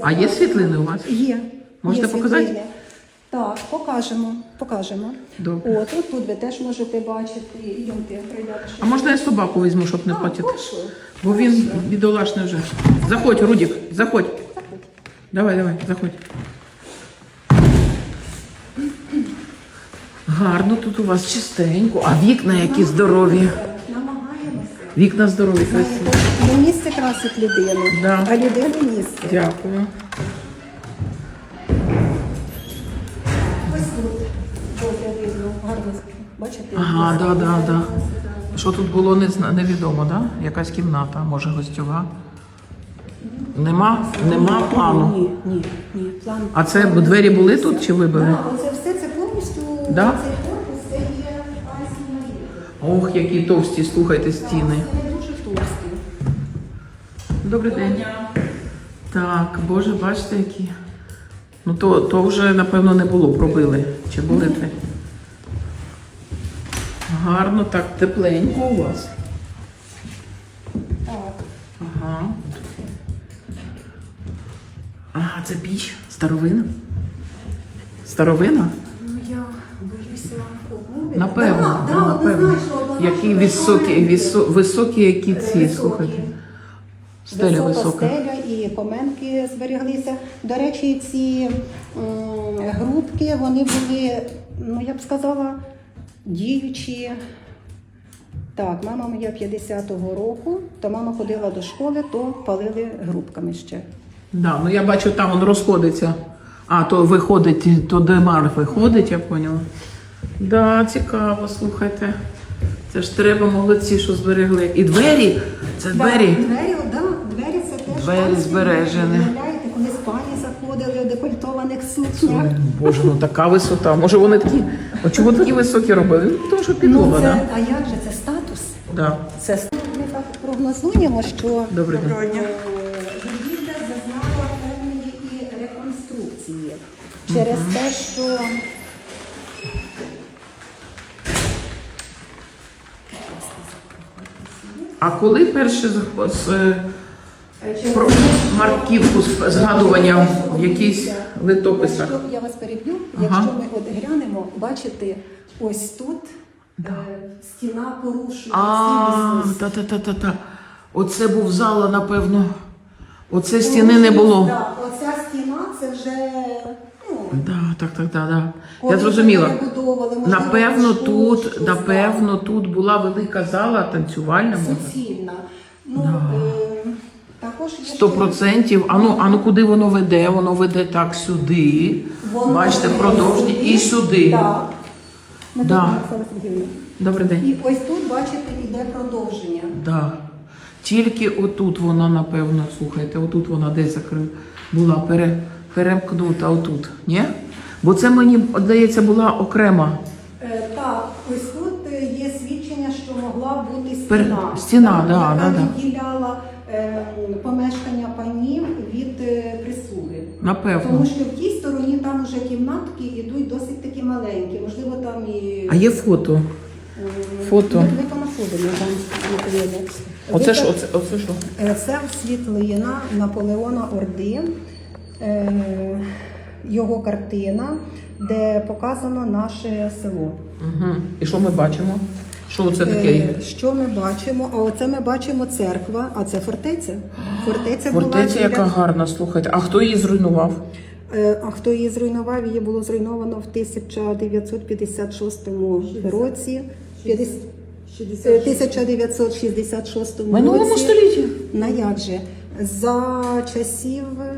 А є світлини у вас? Є. Можете є показати? світлини. Так, покажемо. покажемо. Добре. От, от тут ви теж можете бачити. Йдемте. А можна я собаку візьму, щоб не платити? Бо він бідолашний вже. Заходь, Рудік, заходь. Давай, давай, заходь. Гарно тут у вас чистенько, а вікна які здорові. Вікна здорові, красиві. Не місце красить людину, Да. а людина місце. Дякую. Ось тут добре видно, гарно бачите. Ага, да, да, да. Що тут було, не зна- невідомо, да? Якась кімната, може гостьова. Нема, нема плану. Ні, ні, ні. План. А це двері були тут чи вибили? Так, оце все це повністю Да? це Ох, які товсті, слухайте стіни. Не дуже товсті. Добрий день. Так, боже, бачите, які. Ну то, то вже, напевно, не було, пробили. Чи були три? Гарно, так, тепленько у вас. Так. Ага. Ага, це піч. Старовина. Старовина? Напевно, Да, да, напевно. Які високі, висо, високі які ці, Високі. слухайте. Стеля Висока висока. стеля і коменки збереглися. До речі, ці м, грубки, вони були, ну я б сказала, діючі. Так, мама моя 50-го року, то мама ходила до школи, то палили грубками ще. Да, ну я бачу, там він розходиться. А, то виходить, то демар виходить, я поняла. Да, цікаво, слухайте. Це ж треба молодці, що зберегли. І двері, це двері. Так, двері, да, двері це теж Двері панські збережені. Уявляєте, коли з пані заходили у декольтованих сукнях. Боже, ну така висота. Може вони такі. А чого такі високі робили? Ну, тому що Ну, це, да? а як же це статус? Да. Це ми так прогнозуємо, що Добрий день. е, будівля зазнала певної і реконструкції через те, що А коли перше з- з, про марківку з- згадування в якихось литописах? Якщо я вас переб'ю, Ага. якщо ми от глянемо, бачите, ось тут е, стіна порушує А, цілісність. та-та-та-та-та. Оце був зала, напевно. Оце стіни не було. Так, оця стіна це вже Да, так, так, так, да. Я коли зрозуміла. перебудовували, можливо, Напевно, школу, тут, щось, напевно, тут була велика зала танцювальна. може. суцільна. Ну, е, також є Сто ще- процентів. А ну, ну куди воно веде? Воно веде так сюди. Воно Бачите, продовження і сюди. Так. Да. Добрий день. І ось тут, бачите, іде продовження. Да. Тільки отут вона, напевно, слухайте, отут вона десь закрив, була пере, перемкнута отут. Ні? Бо це мені, здається, була окрема. Е, Так, ось тут е, є свідчення, що могла бути Пер- стіна. стіна, Так, да, яка да, да. відділяла е, помешкання панів від е, прислуги. Напевно. Тому що в тій стороні там вже кімнатки йдуть досить такі маленькі. Можливо, там і А є фото. м, фото? Ми понаходимо там відповідно. Оце ж, оце, оце що? Е, Це світлина Наполеона Орди, е, його картина, де показано наше село. Угу. І що ми бачимо? Що це таке? Е, Що ми бачимо? А оце ми бачимо церква, а це фортеця. Фортеця, Фортеця, біля- яка гарна, слухайте. А хто її зруйнував? Е, А хто її зруйнував? Її було зруйновано в 1956 році. 50 е, 1966 В минулому столітті. На як же? За часів е,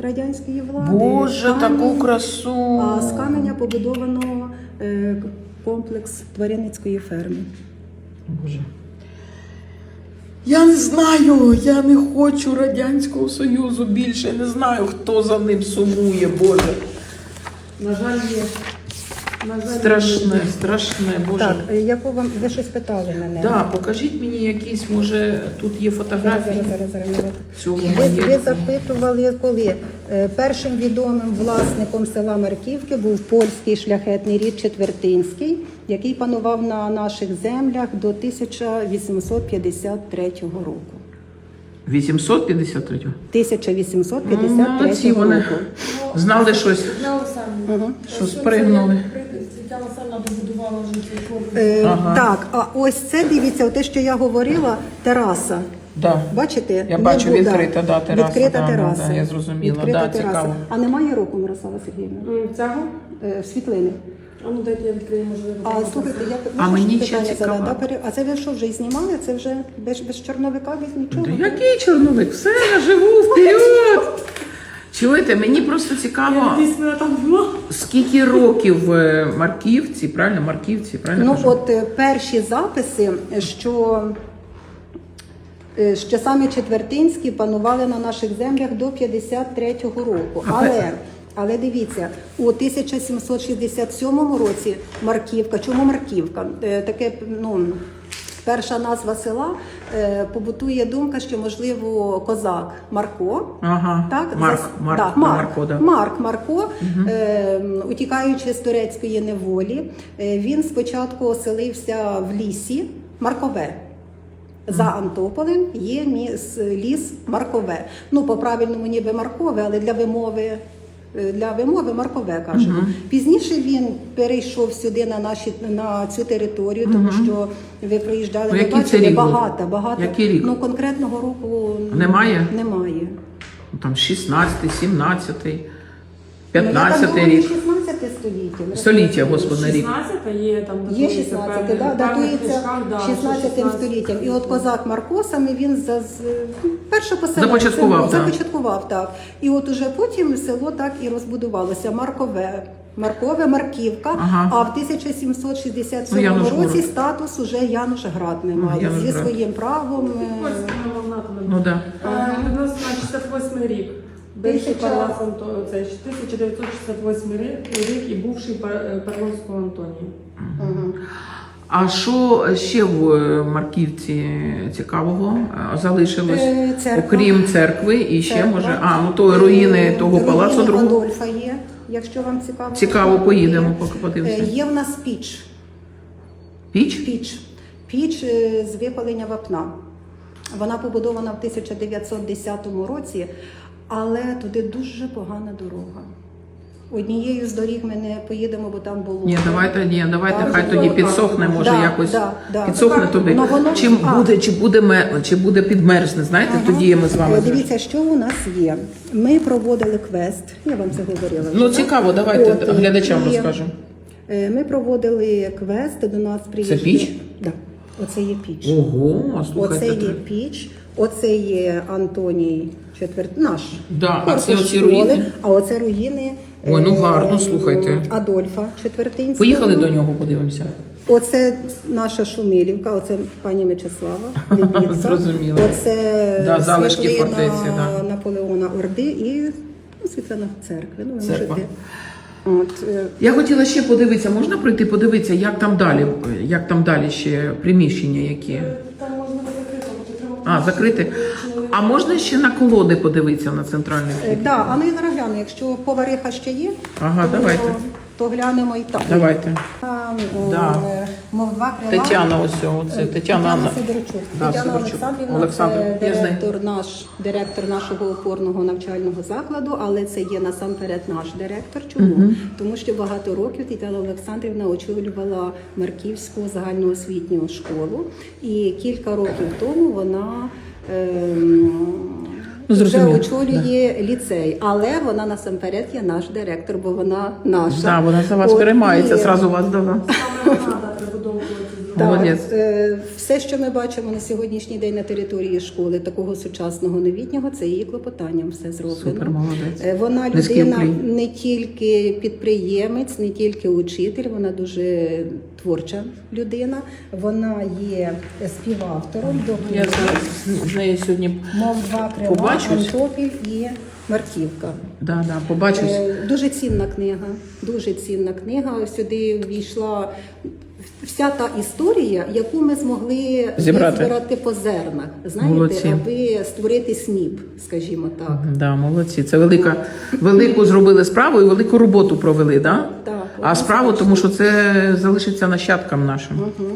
радянської влади. Боже, Камінь- таку красу. А з каменя побудовано е, комплекс тваринницької ферми. Боже. Я не знаю, я не хочу Радянського Союзу більше. Не знаю, хто за ним сумує, Боже. На жаль, є. Страшне, страшне, Боже. Так, яку вам ви щось питали мене? Да, покажіть мені якісь, може, тут є фотографії зараз, зараз, зараз. цього Ви, ви маєтку. запитували, коли Е, першим відомим власником села Марківки був польський шляхетний рід Четвертинський, який панував на наших землях до 1853 року. 853. 1853 Ну, молодці вони. року. Знали щось, Тетяна Олександрівна, Мгм. що спригнули. Добудувала вже цей корпус. Е, Ага. Так, а ось це дивіться, те, що я говорила, тераса. Да. Бачите? Я Не бачу, бу- відкрита, да, тераса, Відкрита да, да, тераса. да, я зрозуміла, Відкрита да, тераса. цікаво. А немає року, Мирослава Сергіївна? Цього? Е, Світлини. А ну дайте я відкрию, можливо. А слухайте, я А можна мені ще питання цікаво. Пере- А це ви що вже і знімали? Це вже без, без чорновика, без нічого? Да який чорновик? Все, я живу вперед! Чуєте, мені просто цікаво, Десь там була. скільки років е, Марківці, правильно, Марківці, правильно Ну кажу? от е, перші записи, що е, що саме четвертинські панували на наших землях до 53-го року. Але, але дивіться, у 1767 році Марківка, чому Марківка? Е, Таке, ну. Перша назва села е, побутує думка, що можливо козак Марко, Ага, так Марк, зас- Марк, да, Марко, да. Марк Марко, е, утікаючи з турецької неволі, е, він спочатку оселився в лісі Маркове. За Антополем є ліс Маркове. Ну, по-правильному ніби Маркове, але для вимови. Е, Для вимови Маркове кажемо. Пізніше він перейшов сюди на наші на цю територію, тому що ви проїжджали, Ну, ви бачили багато, багато. Який рік? Ну конкретного року Немає? Немає. Ну, Там 16, 17, Ну, я так думаю, рік. 16 століття. Століття, господи, рік. 16 є там Є датується 16, певне- да, датується книжках, 16 16. століттям. І от козак Марко саме він за з- перше поселення Започаткував, село, так. започаткував так. І от уже потім село так і розбудувалося. Маркове. Маркове, Марківка, Ага. а в 1767 Ну, Янушгород. році статус уже Янушград не мав зі Янушград. своїм правом. е, Ось вона вона туди. Ну да. Е, Відносно 68 рік. Бивший Тисяча- палац це 1968 рік, рік і бувший пар- Парловського Антонії. мгм. А що ще в е, Марківці цікавого е, залишилось? Е, церква. Окрім церкви, і ще Церква. може. А, ну то руїни Е, того руїни палацу другого. Адольфа є, якщо вам цікаво. Цікаво, поїдемо, поки Е, подивимося. Є в нас піч. Піч? Піч. Піч е, з випалення вапна. Вона побудована в 1910 році, але туди дуже погана дорога. Однією з доріг ми не поїдемо, бо там було. Ні, давайте, ні, давайте, Так, хай тоді підсохне, може Да, якось да, да. підсохне Так, туди. ну, воно- Чим а. буде, чи буде ме- чи буде підмерзне, знаєте, тоді ми з вами. Е, Дивіться, що у нас є. Ми проводили квест. Я вам це говорила. Ну так? цікаво, давайте От, глядачам і, розкажемо. е, Ми проводили квест, до нас приїжджали. піч? Да. Оце є піч. Ого, Оце слухайте. є піч, оце є Антоній четвер... наш. Да, а це оці школи, руїни? А оце руїни. Ой, ну е, гарно, слухайте. Адольфа Четвертинського. Поїхали до нього, подивимося. Оце наша Шумилівка, оце пані Мечислава. Зрозуміло. Оце Да, залишки фортеці, да. Наполеона Орди і ну, світлина церкви. Ну, ви Церква. можете. От, е, Я хотіла ще подивитися, можна пройти подивитися, як там далі, як там далі ще приміщення які. Там можна закрити, бо треба... А, закрити. А можна ще на колоди подивитися на центральний е, вхід? да, а я зараз якщо повариха ще є, Ага, то, давайте. то глянемо і так. Давайте. Там, Да. е, мов два крила. Тетяна, ось це Тетяна Анна. Сидорчук. Да, Тетяна Сидорчук. Олександрівна Олександр, це я знаю. директор, наш, директор нашого опорного навчального закладу, але це є насамперед наш директор. Чому? Тому що багато років Тетяна Олександрівна очолювала Марківську загальноосвітню школу, і кілька років тому вона. Ем, Ну, вже очолює очолює ліцей, але вона насамперед є наш директор, бо вона наша. Да, вона за вас От, переймається, і- зразу вас до Саме вона да, прибудовувати зробити. Так, Молодець. е, все, що ми бачимо на сьогоднішній день на території школи, такого сучасного новітнього, це її клопотанням все зроблено. Супер, молодець. Е, Вона людина не тільки підприємець, не тільки учитель, вона дуже творча людина. Вона є співавтором до Я з нею сьогодні мов два крила. Антопіль і Марківка. да, да, побачусь. Е, Дуже цінна книга. Дуже цінна книга. Сюди ввійшла вся та історія, яку ми змогли Зібрати. збирати по зернах, знаєте, Молодці. аби створити сніп, скажімо так. Да, молодці. Це велика, велику зробили справу і велику роботу провели, да? Так, А справу, тому що це залишиться нащадкам нашим. Угу.